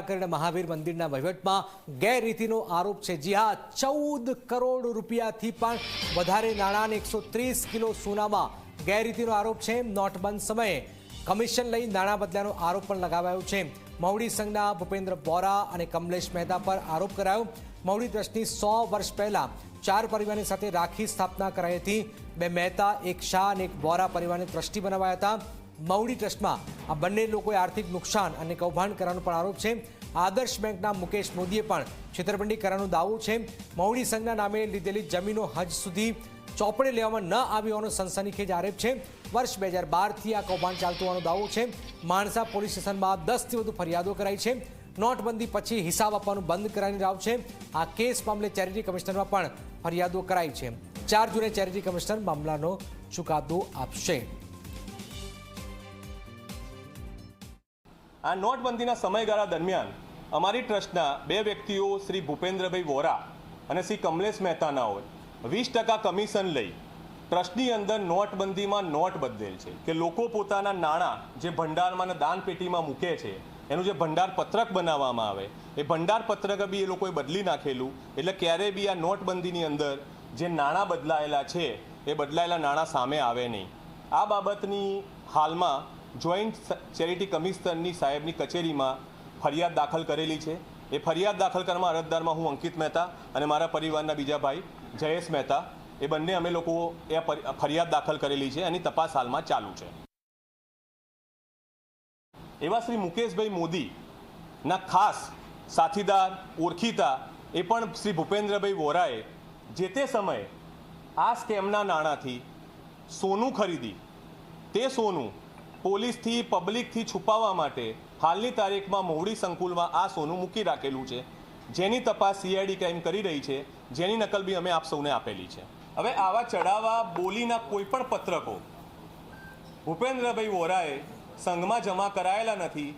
કરીને મહાવીર મંદિરના વહીવટમાં ગેરરીતિનો આરોપ છે. જી હા, ચૌદ કરોડ રૂપિયાથી પણ વધારે નાણાં એકસો ત્રીસ કિલો સોનામાં ગેરરીતિનો આરોપ છે. નોટબંધ સમયે કમિશન લઈ નાણાં બદલાનો આરોપ પણ લગાવાયો છે. મવડી સંઘના ભૂપેન્દ્ર બોરા અને કમલેશ મહેતા પર આરોપ કરાયો. મવડી ટ્રસ્ટની સો વર્ષ પહેલા ચાર પરિવારની સાથે રાખી સ્થાપના કરાઈ હતી. બે મહેતા, એક શાહ અને એક બોરા પરિવારને ટ્રસ્ટી બનાવાયા હતા. મવડી ટ્રસ્ટમાં આ બંને લોકોએ આર્થિક નુકસાન અને કૌભાંડ કરવાનો પણ આરોપ છે. આદર્શ બેંકના મુકેશ મોદીએ પણ છેતરપિંડી કરવાનો દાવો છે. મવડી સંઘના નામે લીધેલી જમીનો હજ સુધી ચોપડે લેવામાં ન આવી હોવાનો સનસનીખેજ આરોપ છે. વર્ષ બે હજાર બારથી આ કૌભાંડ ચાલતું હોવાનો દાવો છે. માણસા પોલીસ સ્ટેશનમાં દસથી વધુ ફરિયાદો કરાઈ છે. નોટબંધી પછી હિસાબ આપવાનું બંધ કરાવી રાવ છે. આ કેસ મામલે ચેરિટી કમિશનરમાં પણ ફરિયાદો કરાઈ છે. ચાર જૂને ચેરિટી કમિશનર મામલાનો ચુકાદો આપશે. આ નોટબંધીના સમયગાળા દરમિયાન અમારી ટ્રસ્ટના બે વ્યક્તિઓ, શ્રી ભૂપેન્દ્રભાઈ વોરા અને શ્રી કમલેશ મહેતાનાઓએ વીસ ટકા કમિશન લઈ ટ્રસ્ટની અંદર નોટબંધીમાં નોટ બદલેલ છે કે લોકો પોતાના નાણાં જે ભંડારમાં અને દાન પેટીમાં મૂકે છે, એનું જે ભંડાર પત્રક બનાવવામાં આવે, એ ભંડાર પત્રક બી એ લોકોએ બદલી નાખેલું, એટલે ક્યારેય બી આ નોટબંધીની અંદર જે નાણાં બદલાયેલા છે, એ બદલાયેલા નાણાં સામે આવે નહીં. આ બાબતની હાલમાં જોઈન્ટ ચેરિટી કમિશનરની સાહેબની કચેરીમાં ફરિયાદ દાખલ કરેલી છે. એ ફરિયાદ દાખલ કરવામાં અરજદારમાં હું અંકિત મહેતા અને મારા પરિવારના બીજા ભાઈ જયેશ મહેતા, એ બંને અમે લોકો એ ફરિયાદ દાખલ કરેલી છે એની તપાસ હાલમાં ચાલુ છે. એવા શ્રી મુકેશભાઈ મોદીના ખાસ સાથીદાર, ઓળખીતા એ પણ શ્રી ભૂપેન્દ્રભાઈ વોરાએ જે તે સમયે આ સ્કેમના નાણાંથી સોનું ખરીદી, તે સોનું પોલીસથી પબ્લિકથી છુપાવવા માટે હાલની તારીખમાં મોવડી સંકુલમાં આ સોનું મૂકી રાખેલું છે. જેની તપાસ સીઆઈડી ક્રાઇમ કરી રહી છે. જેની નકલ બી અમે આપ સૌને આપેલી છે. હવે આવા ચડાવવા બોલીના કોઈ પણ પત્રકો ભૂપેન્દ્રભાઈ વોરાએ સંઘમાં જમા કરાયેલા નથી.